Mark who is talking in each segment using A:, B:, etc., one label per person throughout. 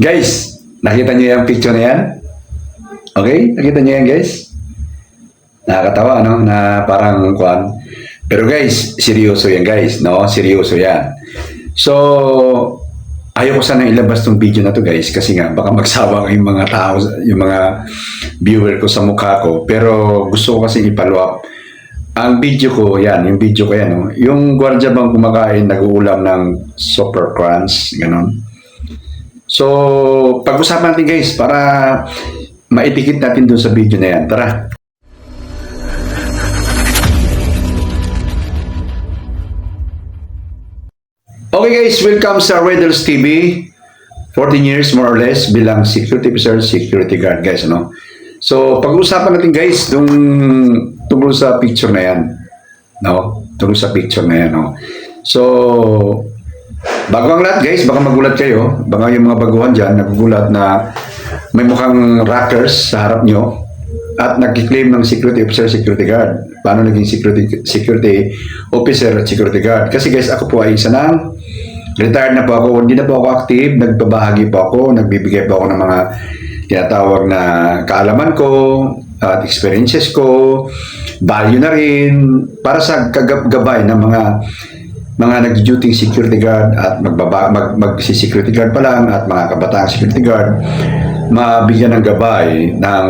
A: Guys, nakita niyo yung picture na yan? Okay? Nakita niyo yan, guys? Nakakatawa, ano? Na parang kuan. Pero guys, seryoso yan, guys. No? Seryoso yan. So, ayaw ko sana ilabas tong video na to, guys. Kasi nga, baka magsawa yung mga tao, yung mga viewer ko sa mukha ko. Pero gusto ko kasi i-follow up. Ang video ko, yan, yung video ko yan, no? yung gwardiya bang kumakain, nag-uulam ng super crunch, ganon. So, pag-usapan natin guys, para maipikit natin doon sa video na yan. Tara! Okay guys, welcome sa Riddles TV. 14 years more or less bilang security officer, security guard guys, ano? So, pag-usapan natin guys nung tungkol sa picture na yan. No? Tungkol sa picture na yan, no? So, bago ang lahat guys, baka magulat kayo. Baka yung mga baguhan dyan, nagugulat na may mukhang rockers sa harap nyo at nag-claim ng security officer, security guard. Paano naging security security officer at security guard? Kasi guys, ako po ay isa ng retired na po ako. Hindi na po ako active. Nagbabahagi po ako. Nagbibigay po ako ng mga tinatawag na kaalaman ko at experiences ko. Value na rin para sa kagabay ng mga mga nag-duty security guard at magbaba, mag, mag-security guard pa lang at mga kabataang security guard mabigyan ng gabay ng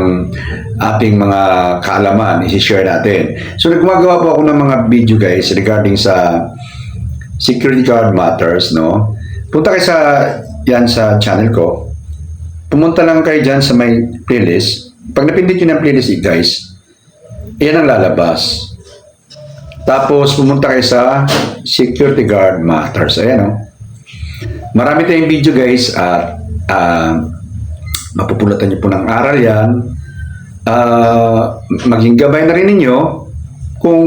A: ating mga kaalaman i-share natin. So nagmagawa po ako ng mga video guys regarding sa security guard matters, no? Punta kayo sa yan sa channel ko. Pumunta lang kayo dyan sa may playlist. Pag napindot nyo ng playlist guys, yan ang lalabas. Tapos pumunta kayo sa security guard matters. Ayan, no? Marami tayong video guys at ah, mapupulatan niyo po ng aral yan. Ah, maging gabay na rin ninyo kung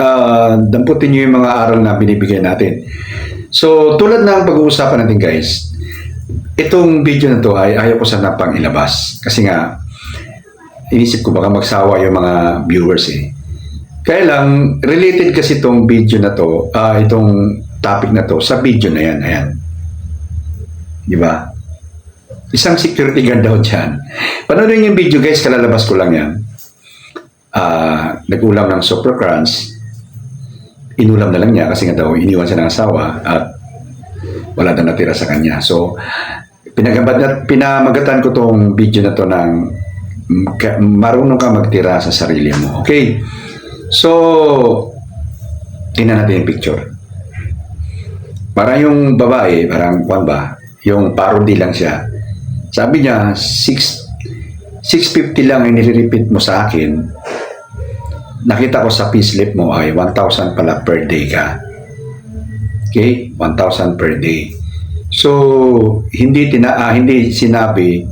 A: uh, damputin niyo yung mga aral na binibigay natin. So, tulad ng pag-uusapan natin guys, itong video na to ay ayaw ko sana pang ilabas. Kasi nga, inisip ko baka magsawa yung mga viewers eh. Kaya lang, related kasi itong video na to, ah, itong topic na to, sa video na yan, ayan. Di ba? Isang security guard daw dyan. Panoodin yung video guys, kalalabas ko lang yan. Ah, nag-ulam ng crunch. Inulam na lang niya kasi nga daw iniwan siya ng asawa at wala na natira sa kanya. So, pinagabat na, pinamagatan ko tong video na to ng mm, marunong ka magtira sa sarili mo. Okay? So, tingnan natin yung picture. Para yung babae, parang kwan ba, yung parody lang siya. Sabi niya, 6, 650 lang yung nire-repeat mo sa akin. Nakita ko sa payslip mo ay 1,000 pala per day ka. Okay? 1,000 per day. So, hindi tina ah, hindi sinabi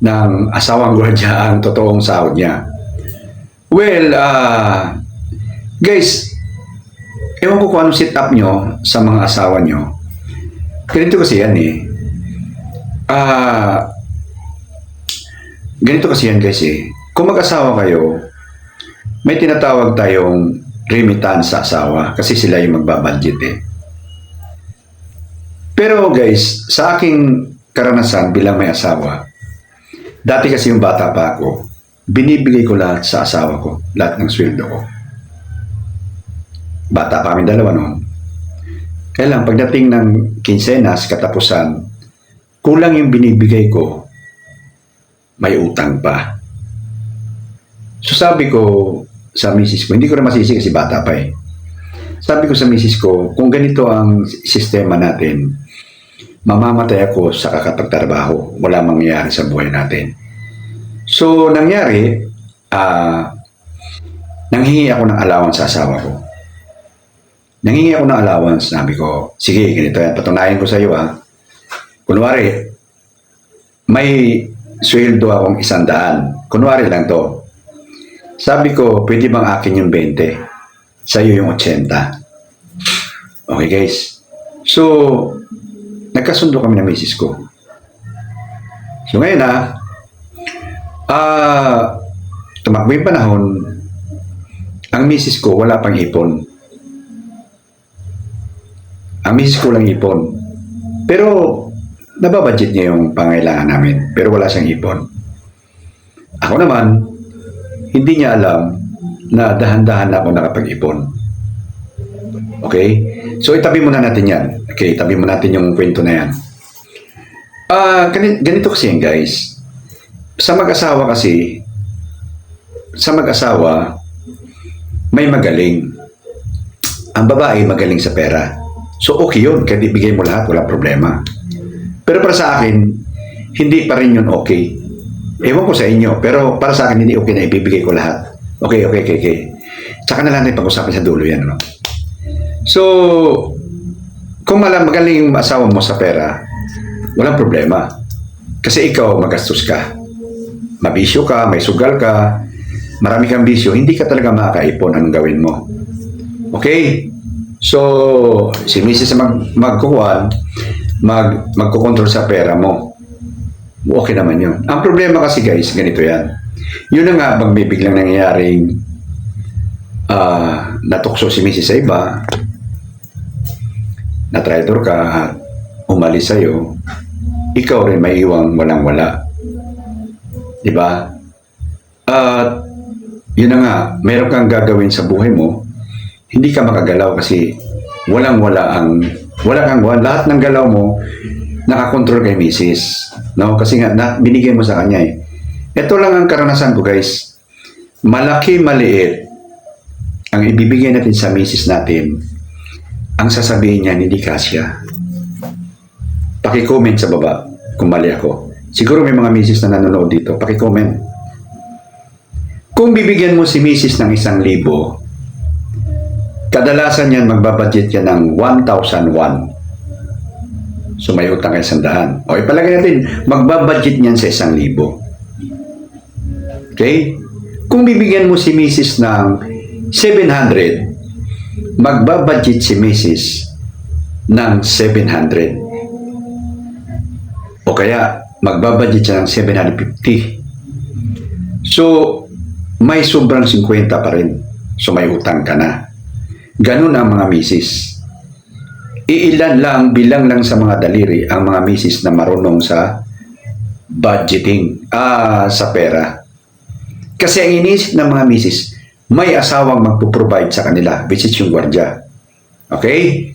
A: ng asawang gwardiya ang totoong sahod niya. Well, ah, guys, ewan ko kung anong sit up nyo sa mga asawa nyo. Ganito kasi yan eh. Ah, ganito kasi yan guys eh. Kung mag-asawa kayo, may tinatawag tayong remittance sa asawa kasi sila yung magbabudget eh. Pero guys, sa aking karanasan bilang may asawa, dati kasi yung bata pa ako, binibigay ko lahat sa asawa ko, lahat ng sweldo ko. Bata pa kami dalawa noon. Kaya lang, pagdating ng kinsenas, katapusan, kulang yung binibigay ko, may utang pa. So sabi ko sa misis ko, hindi ko na masisi kasi bata pa eh. Sabi ko sa misis ko, kung ganito ang sistema natin, mamamatay ako sa kakapagtrabaho. Wala mangyayari sa buhay natin. So, nangyari, ah, nanghingi ako ng allowance sa asawa ko. Nanghingi ako ng allowance. Sabi ko, sige, ganito yan. Patunayan ko sa iyo ah. Kunwari, may sweldo akong isang daan. Kunwari lang to. Sabi ko, pwede bang akin yung 20? Sa iyo yung 80. Okay guys. So, nagkasundo kami ng misis ko. So ngayon ah, ah, tumakbo yung panahon, ang misis ko wala pang ipon. Ang misis ko lang ipon. Pero nababudget niya yung pangailangan namin, pero wala siyang ipon. Ako naman, hindi niya alam na dahan-dahan na ako nakapag-ipon. Okay? So, itabi muna natin yan. Okay, itabi muna natin yung kwento na yan. Ah, gani- ganito kasi yan, guys. Sa mag-asawa kasi, sa mag-asawa, may magaling. Ang babae magaling sa pera. So, okay yun. Kahit ibigay mo lahat, wala problema. Pero para sa akin, hindi pa rin yun okay. Ewan ko sa inyo, pero para sa akin, hindi okay na ibibigay ko lahat. Okay, okay, okay, okay. Tsaka na lang natin pag-usapan sa dulo yan, ano? So, kung malam magaling yung asawa mo sa pera, walang problema. Kasi ikaw, magastos ka. Mabisyo ka, may sugal ka, marami kang bisyo, hindi ka talaga makakaipon anong gawin mo. Okay? So, si Mrs. mag, magkukuhan, mag, magkukontrol sa pera mo. Okay naman yun. Ang problema kasi guys, ganito yan. Yun na nga, pag may biglang nangyayaring ah natukso si Mrs. sa iba, na traitor ka at umalis sa'yo, ikaw rin may iwang walang-wala. Di ba? At yun na nga, meron kang gagawin sa buhay mo, hindi ka makagalaw kasi walang-wala ang, wala kang wala. Lahat ng galaw mo, nakakontrol kay misis. No? Kasi nga, na, binigay mo sa kanya eh. Ito lang ang karanasan ko guys. Malaki, maliit, ang ibibigay natin sa misis natin, ang sasabihin niya, hindi kasya. Paki-comment sa baba kung mali ako. Siguro may mga misis na nanonood dito. Paki-comment. Kung bibigyan mo si misis ng isang libo, kadalasan yan magbabudget yan ng 1,001. So may utang kay sandahan. O ipalagay natin, magbabudget niyan sa isang libo. Okay? Kung bibigyan mo si misis ng 700, magbabudget si misis ng 700. O kaya, magbabudget siya ng 750. So, may sobrang 50 pa rin. So, may utang ka na. Ganun ang mga misis. Iilan lang, bilang lang sa mga daliri ang mga misis na marunong sa budgeting, ah, sa pera. Kasi ang inisip ng mga misis, may asawang magpo-provide sa kanila, which is yung gwardya. Okay?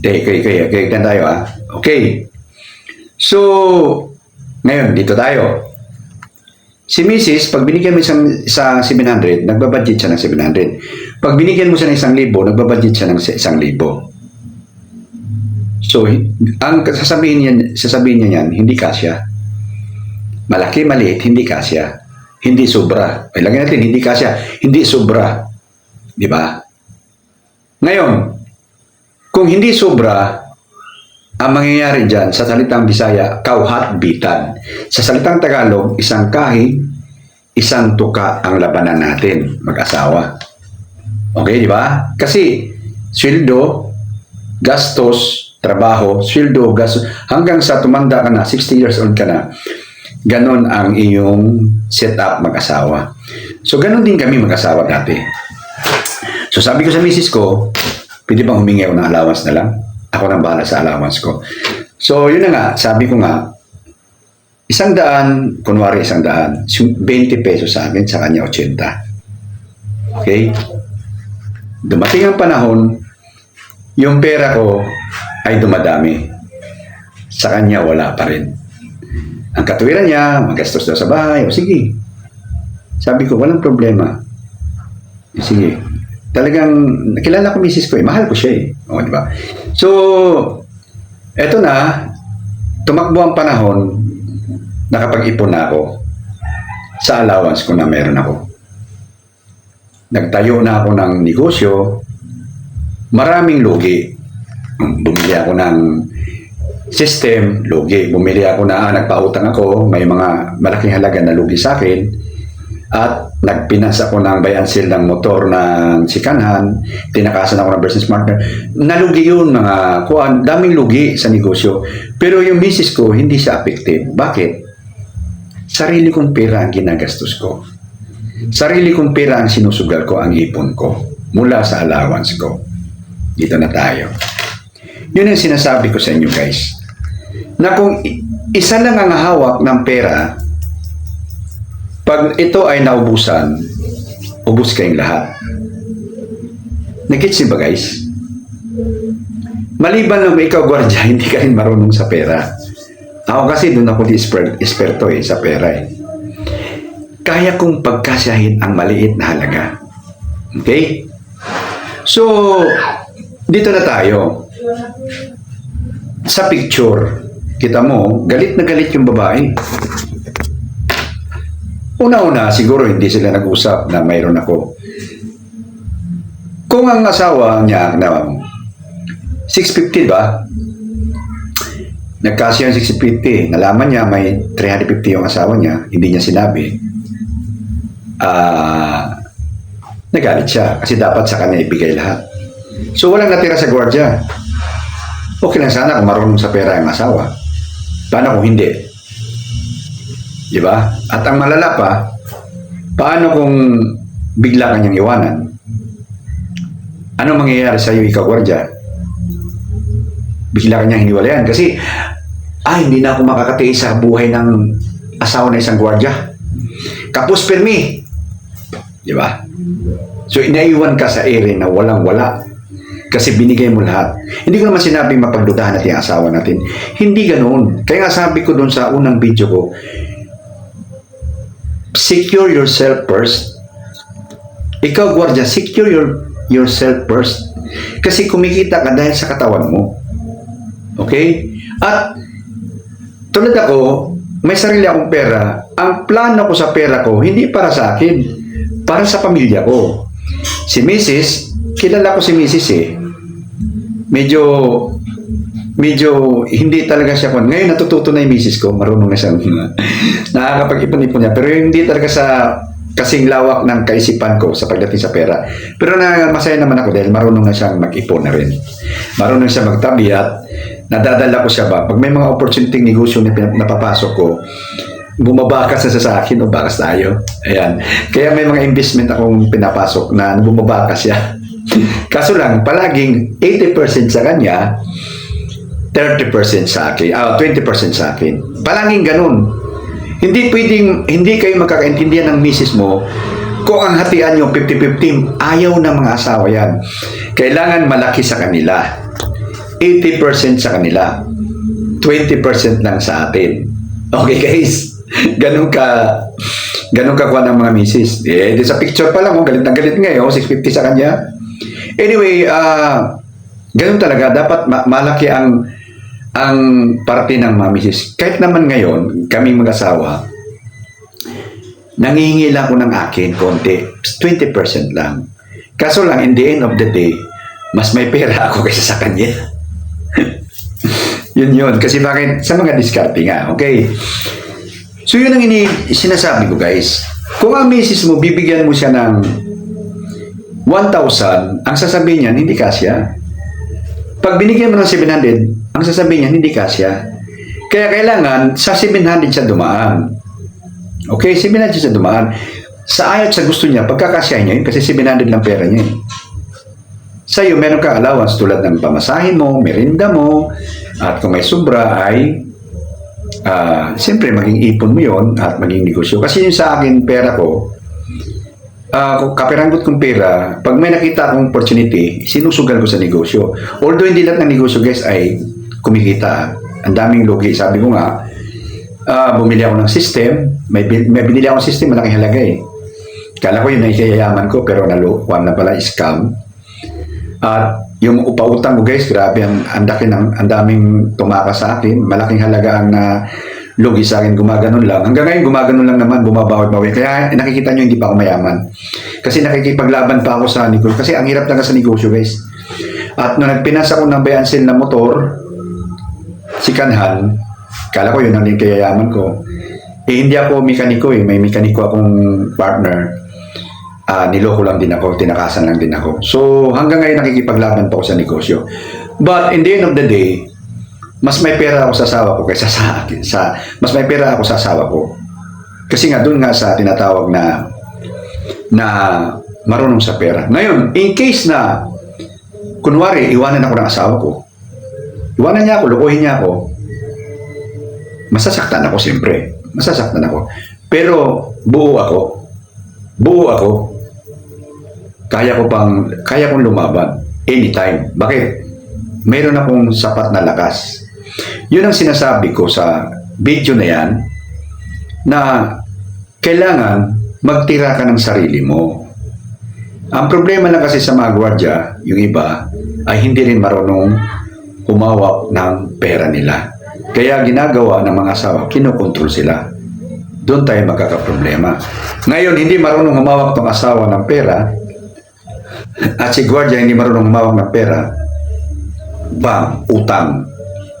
A: Okay, okay, okay, okay, okay tayo ah. Okay. So, ngayon, dito tayo. Si Mrs., pag binigyan mo isang, sa 700, nagbabudget siya ng 700. Pag binigyan mo siya ng isang libo, nagbabudget siya ng isang libo. So, ang sasabihin niya, sasabihin niya yan, hindi kasya. Malaki, maliit, hindi kasya. Hindi sobra. Ay, lagyan natin, hindi kasya, hindi sobra. Di ba? Ngayon, kung hindi sobra, ang mangyayari dyan, sa salitang Bisaya, kauhat-bitan. Sa salitang Tagalog, isang kahig, isang tuka ang labanan natin, mag-asawa. Okay, di ba? Kasi, sweldo, gastos, trabaho, sweldo, gastos, hanggang sa tumanda ka na, 60 years old ka na, ganon ang iyong setup mag-asawa. So, ganon din kami mag-asawa dati. So, sabi ko sa misis ko, pwede bang humingi ako ng allowance na lang? Ako nang bahala sa allowance ko. So, yun na nga, sabi ko nga, isang daan, kunwari isang daan, 20 pesos sa akin, sa kanya 80. Okay? Dumating ang panahon, yung pera ko ay dumadami. Sa kanya, wala pa rin. Ang katuwiran niya, magastos daw sa bahay, o sige. Sabi ko, walang problema. Sige. Talagang, nakilala ko misis ko eh. Mahal ko siya eh. O, di ba? So, eto na, tumakbo ang panahon, nakapag-ipon na ako sa allowance ko na meron ako. Nagtayo na ako ng negosyo, maraming lugi. Bumili ako ng system, lugi. Bumili ako na, ah, nagpautang ako, may mga malaking halaga na lugi sa akin. At nagpinas ako ng buy and ng motor ng sikanhan, tinakasan ako ng business partner. Nalugi yun, mga kuan, daming lugi sa negosyo. Pero yung misis ko, hindi siya affected. Bakit? Sarili kong pera ang ginagastos ko. Sarili kong pera ang sinusugal ko, ang ipon ko, mula sa allowance ko. Dito na tayo. Yun ang sinasabi ko sa inyo guys. na kung isa lang ang hawak ng pera, pag ito ay naubusan, ubus kayong lahat. Nagkits ba guys? Maliban lang ikaw, gwardiya, hindi ka rin marunong sa pera. Ako kasi doon ako di esper- esperto eh, sa pera eh. Kaya kong pagkasyahin ang maliit na halaga. Okay? So, dito na tayo. Sa picture, kita mo, galit na galit yung babae. Una-una, siguro hindi sila nag-usap na mayroon ako. Kung ang asawa niya na 650 ba? Nagkasya yung 650. Nalaman niya may 350 yung asawa niya. Hindi niya sinabi. Ah, nagalit siya kasi dapat sa kanya ibigay lahat. So walang natira sa gwardiya. Okay lang sana kung marunong sa pera ang asawa. Paano kung hindi? Di ba? At ang malala pa, paano kung bigla kanyang iwanan? Ano mangyayari sa iyo, ikaw, gwardiya? Bigla kanyang hiniwalayan. Kasi, ah, hindi na ako makakatiis sa buhay ng asawa na isang gwardiya. Kapos permi. Di ba? So, inaiwan ka sa ere na walang-wala. Kasi binigay mo lahat. Hindi ko naman sinabing mapagdudahan natin ang asawa natin. Hindi ganoon. Kaya nga sabi ko doon sa unang video ko, secure yourself first. Ikaw, gwardiya, secure your, yourself first. Kasi kumikita ka dahil sa katawan mo. Okay? At tulad ako, may sarili akong pera. Ang plano ko sa pera ko, hindi para sa akin. Para sa pamilya ko. Si Mrs., kilala ko si Mrs. eh. Medyo, medyo hindi talaga siya kon. Ngayon natututo na yung Mrs. ko, marunong na siya. Nakakapag-ipon-ipon niya. Pero hindi talaga sa kasing lawak ng kaisipan ko sa pagdating sa pera. Pero na masaya naman ako dahil marunong na siyang mag-ipon na rin. Marunong siya magtabi at nadadala ko siya ba. Pag may mga opportunity negosyo na napapasok ko, bumabakas na sa akin o bakas tayo. Ayan. Kaya may mga investment akong pinapasok na bumabakas siya. Kaso lang, palaging 80% sa kanya, 30% sa akin, ah, 20% sa akin. Palaging ganun. Hindi pwedeng, hindi kayo magkakaintindihan ng misis mo kung ang hatian yung 50-50, ayaw ng mga asawa yan. Kailangan malaki sa kanila. 80% sa kanila. 20% lang sa atin. Okay guys? Ganun ka ganun ka kuha ng mga misis. Eh, di sa picture pa lang, oh, galit na galit ngayon, 650 sa kanya. Anyway, ah ganun talaga. Dapat ma- malaki ang ang parte ng mga misis. Kahit naman ngayon, kaming mag-asawa, nangihingi lang ako ng akin konti. 20% lang. Kaso lang, in the end of the day, mas may pera ako kaysa sa kanya. yun yun. Kasi bakit? Sa mga diskarte nga. Okay. So yun ang ini sinasabi ko guys. Kung ang misis mo, bibigyan mo siya ng 1,000, ang sasabihin niya, hindi kasya. Pag binigyan mo ng 700, ang sasabihin niya, hindi kasya. Kaya kailangan, sa 700 siya dumaan. Okay, 700 siya dumaan. Sa ayat sa gusto niya, pagkakasya niya yun, kasi 700 lang pera niya. eh. Sa iyo, meron kang allowance tulad ng pamasahin mo, merinda mo, at kung may sobra ay ah siyempre maging ipon mo yon at maging negosyo. Kasi yung sa akin, pera ko, ah kung kapiranggot kong pera, pag may nakita akong opportunity, sinusugal ko sa negosyo. Although hindi lahat ng negosyo, guys, ay kumikita. Ang daming lugi. Sabi ko nga, ah bumili ako ng system. May, may binili akong system, malaking halaga eh. Kala ko yun ay kayayaman ko, pero nalukuan na pala, scam. At yung upa-utang ko guys, grabe ang ang laki ng ang daming tumakas sa akin. Malaking halaga ang na lugi sa akin, gumaganon lang. Hanggang ngayon, gumaganon lang naman, bumabawi-bawi. Kaya nakikita nyo, hindi pa ako mayaman. Kasi nakikipaglaban pa ako sa negosyo. Kasi ang hirap talaga sa negosyo, guys. At nung nagpinas ako ng bayansin na motor, si Kanhan, kala ko yun ang kayayaman ko. Eh, hindi ako mekaniko eh. May mekaniko akong partner ah niloko lang din ako, tinakasan lang din ako. So, hanggang ngayon nakikipaglaban pa ako sa negosyo. But in the end of the day, mas may pera ako sa asawa ko kaysa sa akin. Sa, mas may pera ako sa asawa ko. Kasi nga, doon nga sa tinatawag na na marunong sa pera. Ngayon, in case na kunwari, iwanan ako ng asawa ko. Iwanan niya ako, lukuhin niya ako. masasaktan ako siyempre. Masasaktan ako. Pero buo ako. Buo ako. Kaya ko pang, kaya kong lumaban. Anytime. Bakit? Meron akong sapat na lakas. Yun ang sinasabi ko sa video na yan na kailangan magtira ka ng sarili mo. Ang problema lang kasi sa mga gwardya, yung iba, ay hindi rin marunong humawak ng pera nila. Kaya ginagawa ng mga asawa, kinokontrol sila. Doon tayo magkakaproblema. Ngayon, hindi marunong humawak ng asawa ng pera, at si gwardya hindi marunong humawak ng pera, bang, utang,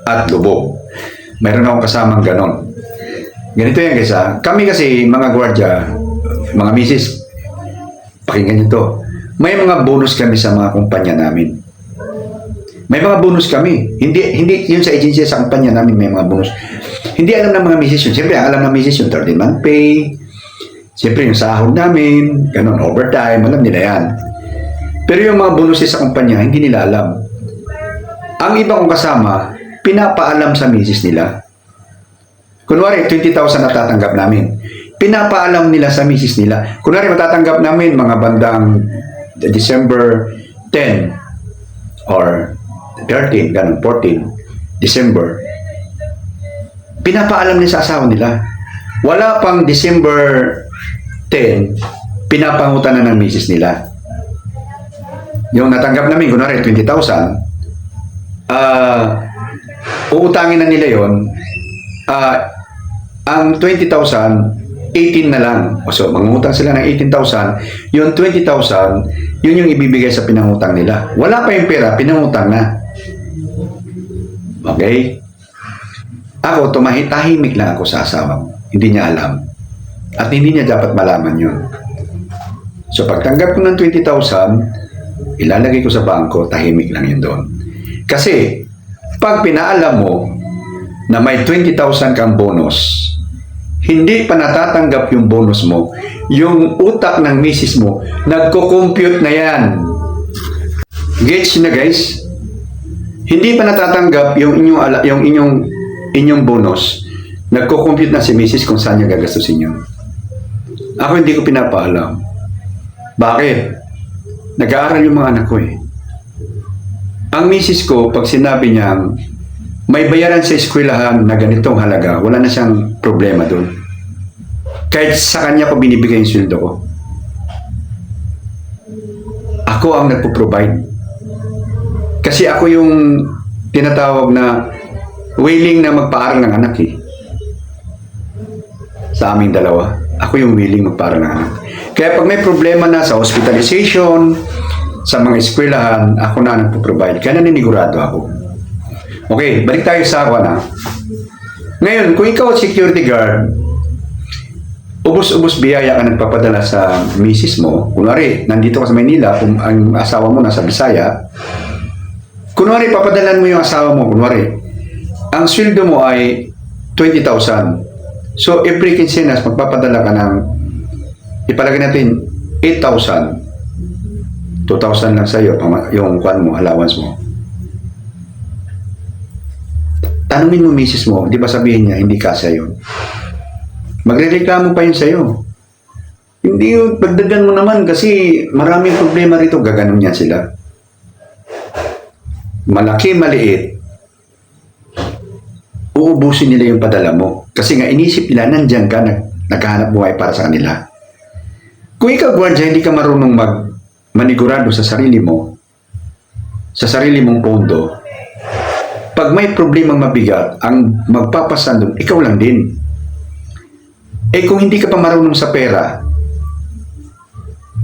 A: at lubog. Meron akong kasamang ganon. Ganito yan guys ha. Kami kasi mga gwardya, mga misis, pakinggan nyo to. May mga bonus kami sa mga kumpanya namin. May mga bonus kami. Hindi hindi yun sa agency sa kumpanya namin may mga bonus. Hindi alam ng mga misis yun. Siyempre, alam ng misis yung 13 month pay. Siyempre, yung sahod namin, ganun, overtime, alam nila yan. Pero yung mga bonuses sa kumpanya, hindi nila alam. Ang iba kong kasama, pinapaalam sa misis nila. Kunwari, 20,000 na tatanggap namin. Pinapaalam nila sa misis nila. Kunwari, matatanggap namin mga bandang December 10 or 13, ganun, 14, December. Pinapaalam nila sa asawa nila. Wala pang December 10, pinapangutan na ng misis nila. Yung natanggap namin, kunwari, 20,000, ah, uutangin na nila yon ah, ang 20,000, 18 na lang. So, mangutang sila ng 18,000. Yung 20,000, yun yung ibibigay sa pinangutang nila. Wala pa yung pera, pinangutang na. Okay? Ako, tumahi, tahimik lang ako sa asawa ko. Hindi niya alam. At hindi niya dapat malaman yun. So, pagtanggap ko ng 20,000, ilalagay ko sa bangko, tahimik lang yun doon. Kasi, pag pinaalam mo na may 20,000 kang bonus, hindi pa natatanggap yung bonus mo, yung utak ng misis mo, nagko-compute na yan. Gets na guys? Hindi pa natatanggap yung inyong ala, yung inyong inyong bonus. Nagko-compute na si misis kung saan niya gagastusin yun. Ako hindi ko pinapaalam. Bakit? Nag-aaral yung mga anak ko eh. Ang misis ko, pag sinabi niyang may bayaran sa eskwelahan na ganitong halaga, wala na siyang problema doon. Kahit sa kanya ko binibigay yung sweldo ko. Ako ang nagpo-provide. Kasi ako yung tinatawag na willing na magpaaral ng anak eh. Sa aming dalawa. Ako yung willing magpaaral ng anak. Kaya pag may problema na sa hospitalization, sa mga eskwelahan, ako na nagpo-provide. Kaya naninigurado ako. Okay, balik tayo sa ako na. Ngayon, kung ikaw security guard, ubos-ubos biyaya ka nagpapadala sa misis mo, kunwari, nandito ka sa Maynila, kung ang asawa mo nasa Bisaya, kunwari, papadalan mo yung asawa mo, kunwari, ang sweldo mo ay 20,000. So, every quincenas, magpapadala ka ng, ipalagay natin, 8,000. 2,000 lang sa'yo, yung kwan mo, allowance mo. Tanungin mo misis mo, di ba sabihin niya, hindi kasya yun. Magrereklamo pa yun sa'yo. Hindi pagdagan mo naman kasi maraming problema rito, gaganon niya sila. Malaki, maliit, uubusin nila yung padala mo. Kasi nga inisip nila, nandyan ka, nag, naghahanap buhay para sa kanila. Kung ikaw, gwardiya, hindi ka marunong mag manigurado sa sarili mo, sa sarili mong pondo, pag may problemang mabigat, ang magpapasan doon, ikaw lang din. Eh kung hindi ka pa marunong sa pera,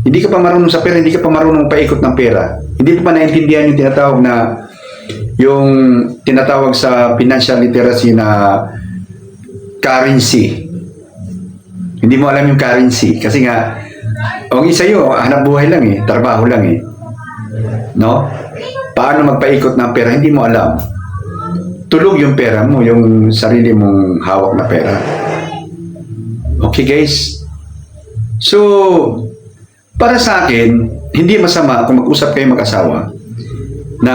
A: hindi ka pa marunong sa pera, hindi ka pa marunong paikot ng pera, hindi mo pa naintindihan yung tinatawag na yung tinatawag sa financial literacy na currency. Hindi mo alam yung currency kasi nga ang isa yun, hanap buhay lang eh, trabaho lang eh. No? Paano magpaikot ng pera, hindi mo alam. Tulog yung pera mo, yung sarili mong hawak na pera. Okay guys? So, para sa akin, hindi masama kung mag-usap kayo mag-asawa na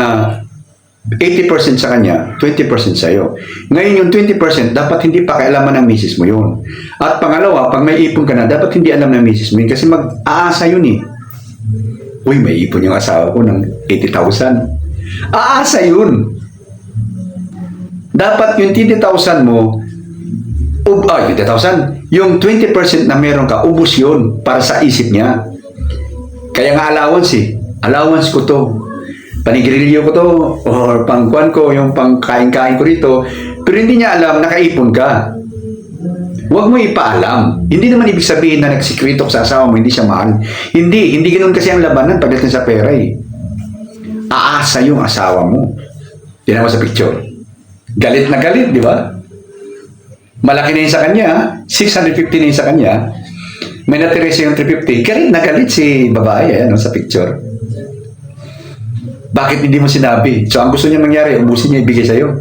A: 80% sa kanya, 20% sa'yo. Ngayon yung 20%, dapat hindi pa kailaman ng misis mo yun. At pangalawa, pag may ipon ka na, dapat hindi alam ng misis mo yun kasi mag-aasa yun eh. Uy, may ipon yung asawa ko ng 80,000. Aasa yun. Dapat yung 20,000 mo, ub, ah, 20,000, yung 20% na meron ka, ubus yun para sa isip niya. Kaya nga allowance eh. Allowance ko to. Panigrilyo ko to. Or pangkuan ko, yung pangkain-kain ko rito. Pero hindi niya alam, nakaipon ka. Huwag mo ipaalam. Hindi naman ibig sabihin na nagsikreto ka sa asawa mo, hindi siya mahal. Hindi, hindi ganoon kasi ang labanan pagdating sa pera eh. Aasa yung asawa mo. Tinan mo sa picture. Galit na galit, di ba? Malaki na yun sa kanya, 650 na yun sa kanya. May natira yung 350. Galit na galit si babae, ano, sa picture. Bakit hindi mo sinabi? So, ang gusto niya mangyari, ubusin niya ibigay sa'yo.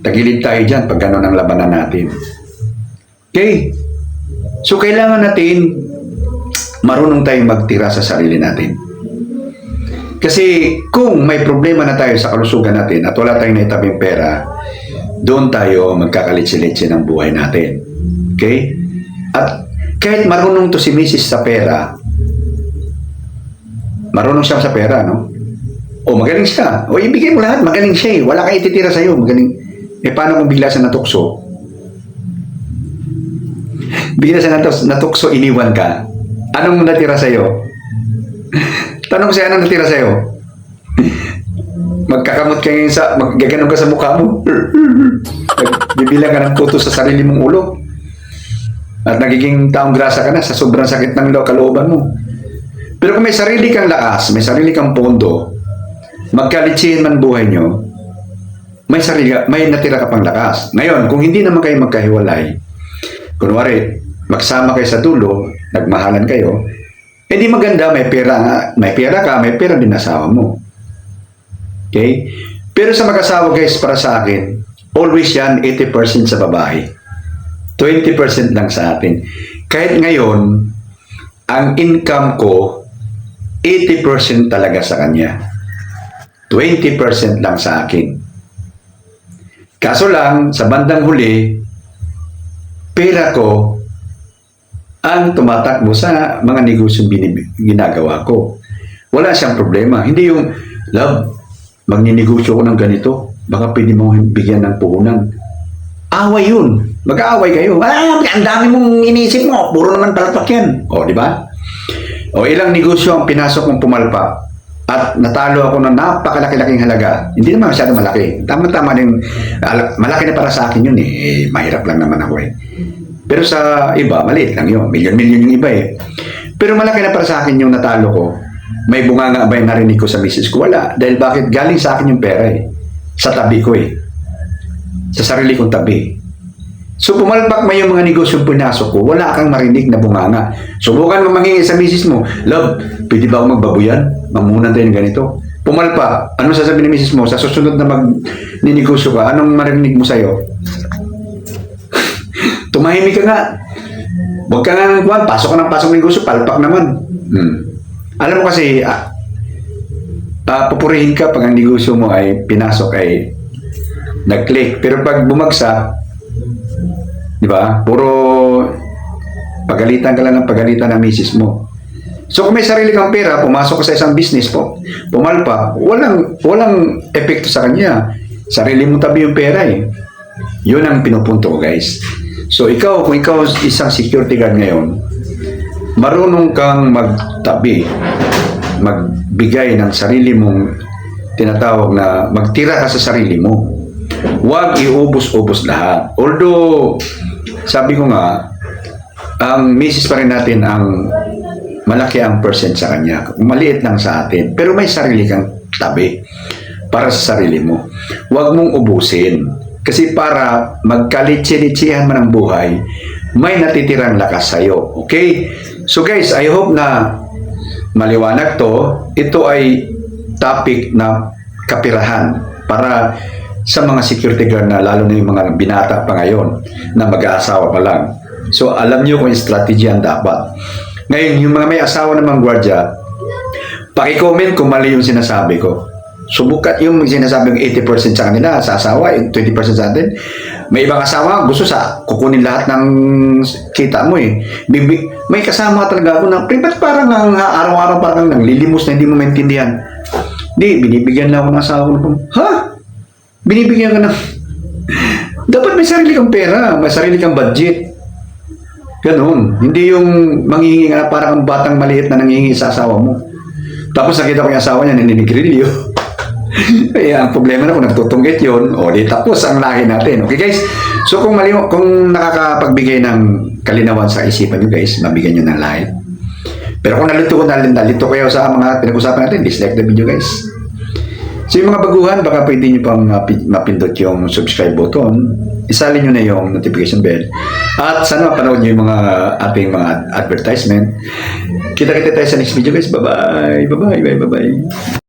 A: Tagilid tayo dyan pag gano'n ang labanan natin. Okay? So, kailangan natin marunong tayong magtira sa sarili natin. Kasi kung may problema na tayo sa kalusugan natin at wala tayong naitabing pera, doon tayo magkakalitsi-litsi ng buhay natin. Okay? At kahit marunong to si Mrs. sa pera, marunong siya sa pera, no? O magaling siya. O ibigay mo lahat, magaling siya eh. Wala kang ititira sa'yo, magaling. Eh paano kung bigla siya natukso? Bigla siya natukso, natukso iniwan ka. Anong natira sa'yo? Tanong siya, anong natira sa'yo? Magkakamot ka ngayon sa, maggaganon ka sa mukha mo. Bibilang ka ng puto sa sarili mong ulo. At nagiging taong grasa ka na sa sobrang sakit ng lo- kalooban mo. Pero kung may sarili kang lakas, may sarili kang pondo, magkalitsihin man buhay nyo, may sarili, may natira ka pang lakas. Ngayon, kung hindi naman kayo magkahiwalay, kunwari, magsama kayo sa dulo, nagmahalan kayo, eh maganda, may pera, may pera ka, may pera din asawa mo. Okay? Pero sa mag-asawa guys, para sa akin, always yan 80% sa babae. 20% lang sa atin. Kahit ngayon, ang income ko, 80% talaga sa kanya. 20% lang sa akin. Kaso lang, sa bandang huli, pera ko ang tumatakbo sa mga negosyo binib- ginagawa ko. Wala siyang problema. Hindi yung, love, magninegosyo ko ng ganito. Baka pwede mo bigyan ng puhunan. Away yun. Mag-aaway kayo. Ah, ang dami mong iniisip mo. Puro naman palpak yan. O, di ba? O, ilang negosyo ang pinasok mong pumalpak at natalo ako ng napakalaki-laking halaga. Hindi naman masyado malaki. Tama-tama din. ala- Malaki na para sa akin yun eh. mahirap lang naman ako eh. Pero sa iba, maliit lang yun. Milyon-milyon yung iba eh. Pero malaki na para sa akin yung natalo ko. May bunga nga ba yung narinig ko sa misis ko? Wala. Dahil bakit? Galing sa akin yung pera eh. Sa tabi ko eh. Sa sarili kong tabi. So pumalpak mo yung mga negosyo pinasok ko, wala kang marinig na bunganga. Subukan mo mangingi sa misis mo, Love, pwede ba ako magbabuyan? Mamunan tayo ng ganito. Pumalpak, ano sasabihin ni misis mo? Sa susunod na mag-ninegosyo ka, anong marinig mo sa'yo? Tumahimik ka nga. Huwag ka nga ng kwan, pasok ka ng pasok ng negosyo, palpak naman. Hmm. Alam mo kasi, ah, ah, pupurihin ka pag ang negosyo mo ay pinasok ay nag-click. Pero pag bumagsak, di ba, puro pagalitan ka lang ng pagalitan ng misis mo. So kung may sarili kang pera, pumasok ka sa isang business po, pumalpa, walang, walang epekto sa kanya. Sarili mo tabi yung pera eh. Yun ang pinupunto ko guys. So ikaw, kung ikaw isang security guard ngayon, marunong kang magtabi, magbigay ng sarili mong tinatawag na magtira ka sa sarili mo. Huwag iubos-ubos lahat. Although, sabi ko nga, ang misis pa rin natin ang malaki ang percent sa kanya. Maliit lang sa atin. Pero may sarili kang tabi para sa sarili mo. Huwag mong ubusin. Kasi para magkalitsi-litsihan man ang buhay, may natitirang lakas sa'yo. Okay? So guys, I hope na maliwanag to. Ito ay topic na kapirahan para sa mga security guard na lalo na yung mga binata pa ngayon na mag-aasawa pa lang. So alam nyo kung strategy ang dapat. Ngayon, yung mga may asawa namang gwardya, Paki-comment kung mali yung sinasabi ko. Subukan yung sinasabi yung 80% sa kanila, sa asawa, yung 20% sa atin. May ibang asawa, gusto sa kukunin lahat ng kita mo eh. Bibi, may kasama talaga ako na, "Pre, ba't parang ang araw-araw parang nang lilimos na hindi mo maintindihan? Di, binibigyan lang ako ng asawa ko. ng- Ha? Binibigyan ka ng... Dapat may sarili kang pera, may sarili kang budget. Ganun. Hindi yung manghihingi ka na parang ang batang maliit na nangihingi sa asawa mo. Tapos nakita ko yung asawa niya naninigrilyo. Kaya ang problema na kung nagtutunggit yun, o di tapos ang lahi natin. Okay guys? So kung mali, kung nakakapagbigay ng kalinawan sa isipan nyo guys, mabigyan nyo ng like. Pero kung nalito ko, nalito kayo sa mga pinag-usapan natin, dislike the video guys. So yung mga baguhan, baka pwede nyo pang mapi- mapindot yung subscribe button. Isalin nyo na yung notification bell. At sana mapanood nyo yung mga ating mga advertisement. Kita-kita tayo sa next video guys. Bye-bye. Bye-bye. Bye-bye.